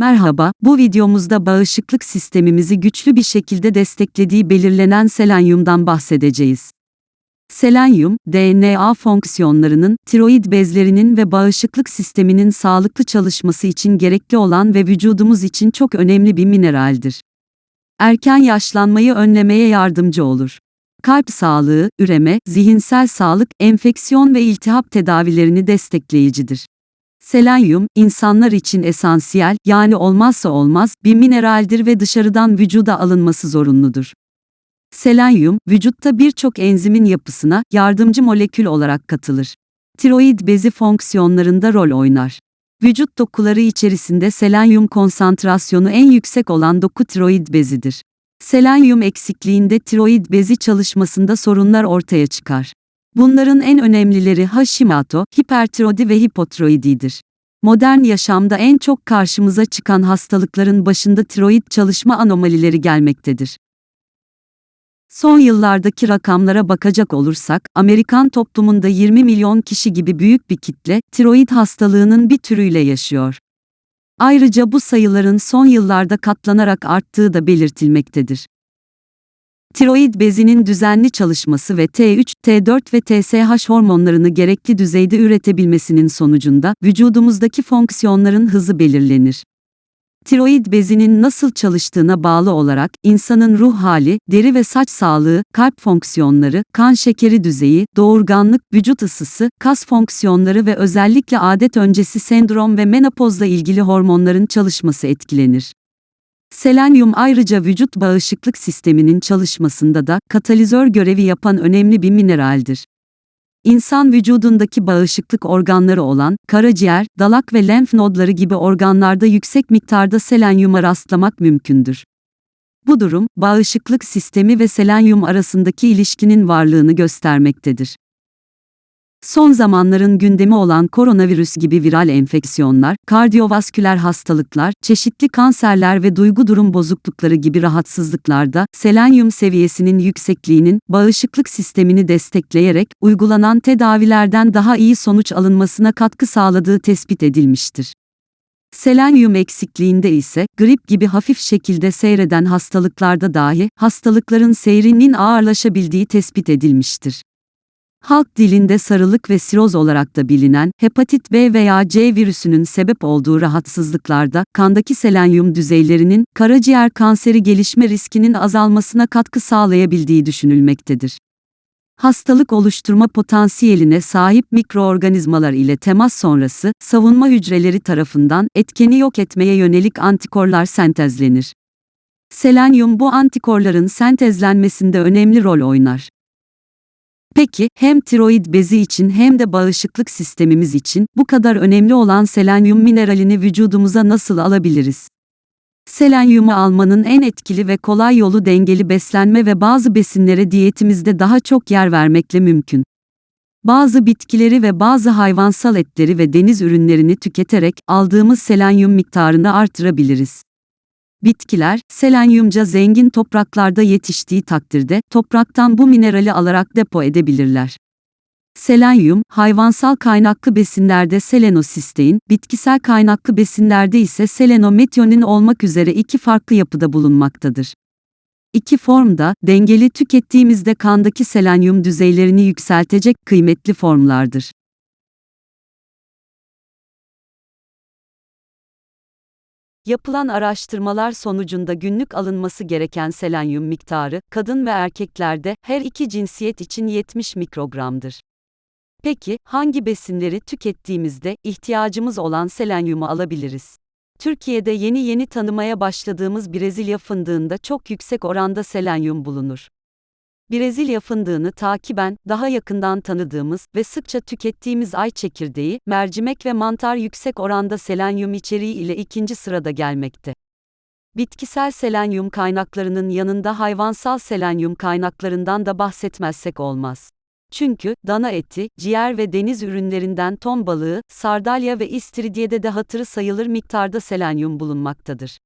Merhaba, bu videomuzda bağışıklık sistemimizi güçlü bir şekilde desteklediği belirlenen selenyumdan bahsedeceğiz. Selenyum, DNA fonksiyonlarının, tiroid bezlerinin ve bağışıklık sisteminin sağlıklı çalışması için gerekli olan ve vücudumuz için çok önemli bir mineraldir. Erken yaşlanmayı önlemeye yardımcı olur. Kalp sağlığı, üreme, zihinsel sağlık, enfeksiyon ve iltihap tedavilerini destekleyicidir. Selenyum, insanlar için esansiyel, yani olmazsa olmaz, bir mineraldir ve dışarıdan vücuda alınması zorunludur. Selenyum, vücutta birçok enzimin yapısına yardımcı molekül olarak katılır. Tiroid bezi fonksiyonlarında rol oynar. Vücut dokuları içerisinde selenyum konsantrasyonu en yüksek olan doku tiroid bezidir. Selenyum eksikliğinde tiroid bezi çalışmasında sorunlar ortaya çıkar. Bunların en önemlileri Hashimoto, hipertirodi ve hipotiroididir. Modern yaşamda en çok karşımıza çıkan hastalıkların başında tiroid çalışma anomalileri gelmektedir. Son yıllardaki rakamlara bakacak olursak, Amerikan toplumunda 20 milyon kişi gibi büyük bir kitle, tiroid hastalığının bir türüyle yaşıyor. Ayrıca bu sayıların son yıllarda katlanarak arttığı da belirtilmektedir. Tiroid bezinin düzenli çalışması ve T3, T4 ve TSH hormonlarını gerekli düzeyde üretebilmesinin sonucunda vücudumuzdaki fonksiyonların hızı belirlenir. Tiroid bezinin nasıl çalıştığına bağlı olarak insanın ruh hali, deri ve saç sağlığı, kalp fonksiyonları, kan şekeri düzeyi, doğurganlık, vücut ısısı, kas fonksiyonları ve özellikle adet öncesi sendrom ve menopozla ilgili hormonların çalışması etkilenir. Selenyum ayrıca vücut bağışıklık sisteminin çalışmasında da katalizör görevi yapan önemli bir mineraldir. İnsan vücudundaki bağışıklık organları olan karaciğer, dalak ve lenf nodları gibi organlarda yüksek miktarda selenyuma rastlamak mümkündür. Bu durum, bağışıklık sistemi ve selenyum arasındaki ilişkinin varlığını göstermektedir. Son zamanların gündemi olan koronavirüs gibi viral enfeksiyonlar, kardiyovasküler hastalıklar, çeşitli kanserler ve duygu durum bozuklukları gibi rahatsızlıklarda selenyum seviyesinin yüksekliğinin bağışıklık sistemini destekleyerek uygulanan tedavilerden daha iyi sonuç alınmasına katkı sağladığı tespit edilmiştir. Selenyum eksikliğinde ise grip gibi hafif şekilde seyreden hastalıklarda dahi hastalıkların seyrinin ağırlaşabildiği tespit edilmiştir. Halk dilinde sarılık ve siroz olarak da bilinen hepatit B veya C virüsünün sebep olduğu rahatsızlıklarda kandaki selenyum düzeylerinin karaciğer kanseri gelişme riskinin azalmasına katkı sağlayabildiği düşünülmektedir. Hastalık oluşturma potansiyeline sahip mikroorganizmalar ile temas sonrası savunma hücreleri tarafından etkeni yok etmeye yönelik antikorlar sentezlenir. Selenyum bu antikorların sentezlenmesinde önemli rol oynar. Peki, hem tiroid bezi için hem de bağışıklık sistemimiz için bu kadar önemli olan selenyum mineralini vücudumuza nasıl alabiliriz? Selenyumu almanın en etkili ve kolay yolu dengeli beslenme ve bazı besinlere diyetimizde daha çok yer vermekle mümkün. Bazı bitkileri ve bazı hayvansal etleri ve deniz ürünlerini tüketerek aldığımız selenyum miktarını artırabiliriz. Bitkiler, selenyumca zengin topraklarda yetiştiği takdirde topraktan bu minerali alarak depo edebilirler. Selenyum, hayvansal kaynaklı besinlerde selenosistein, bitkisel kaynaklı besinlerde ise selenometionin olmak üzere iki farklı yapıda bulunmaktadır. İki form da, dengeli tükettiğimizde kandaki selenyum düzeylerini yükseltecek kıymetli formlardır. Yapılan araştırmalar sonucunda günlük alınması gereken selenyum miktarı, kadın ve erkeklerde her iki cinsiyet için 70 mikrogramdır. Peki, hangi besinleri tükettiğimizde ihtiyacımız olan selenyumu alabiliriz? Türkiye'de yeni yeni tanımaya başladığımız Brezilya fındığında çok yüksek oranda selenyum bulunur. Brezilya fındığını takiben daha yakından tanıdığımız ve sıkça tükettiğimiz ay çekirdeği, mercimek ve mantar yüksek oranda selenyum içeriği ile ikinci sırada gelmekte. Bitkisel selenyum kaynaklarının yanında hayvansal selenyum kaynaklarından da bahsetmezsek olmaz. Çünkü dana eti, ciğer ve deniz ürünlerinden ton balığı, sardalya ve istiridyede de hatırı sayılır miktarda selenyum bulunmaktadır.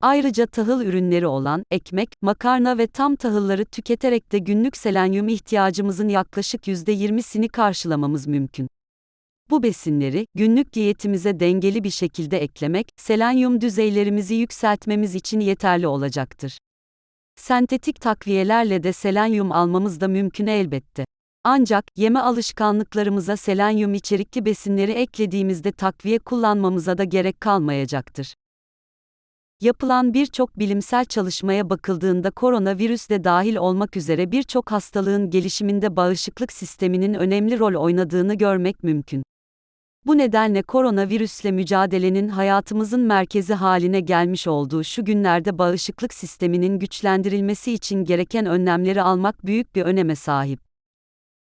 Ayrıca tahıl ürünleri olan ekmek, makarna ve tam tahılları tüketerek de günlük selenyum ihtiyacımızın yaklaşık %20'sini karşılamamız mümkün. Bu besinleri günlük diyetimize dengeli bir şekilde eklemek, selenyum düzeylerimizi yükseltmemiz için yeterli olacaktır. Sentetik takviyelerle de selenyum almamız da mümkün elbette. Ancak yeme alışkanlıklarımıza selenyum içerikli besinleri eklediğimizde takviye kullanmamıza da gerek kalmayacaktır. Yapılan birçok bilimsel çalışmaya bakıldığında koronavirüs de dahil olmak üzere birçok hastalığın gelişiminde bağışıklık sisteminin önemli rol oynadığını görmek mümkün. Bu nedenle koronavirüsle mücadelenin hayatımızın merkezi haline gelmiş olduğu şu günlerde bağışıklık sisteminin güçlendirilmesi için gereken önlemleri almak büyük bir öneme sahip.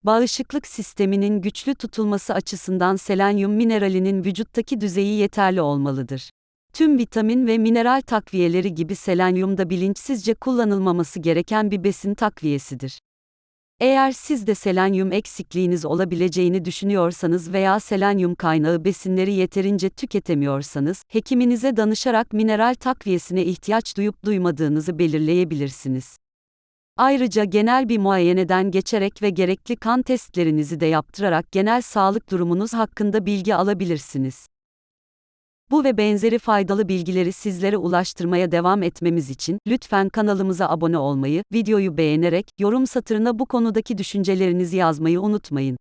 Bağışıklık sisteminin güçlü tutulması açısından selenyum mineralinin vücuttaki düzeyi yeterli olmalıdır. Tüm vitamin ve mineral takviyeleri gibi selenyum da bilinçsizce kullanılmaması gereken bir besin takviyesidir. Eğer siz de selenyum eksikliğiniz olabileceğini düşünüyorsanız veya selenyum kaynağı besinleri yeterince tüketemiyorsanız, hekiminize danışarak mineral takviyesine ihtiyaç duyup duymadığınızı belirleyebilirsiniz. Ayrıca genel bir muayeneden geçerek ve gerekli kan testlerinizi de yaptırarak genel sağlık durumunuz hakkında bilgi alabilirsiniz. Bu ve benzeri faydalı bilgileri sizlere ulaştırmaya devam etmemiz için lütfen kanalımıza abone olmayı, videoyu beğenerek yorum satırına bu konudaki düşüncelerinizi yazmayı unutmayın.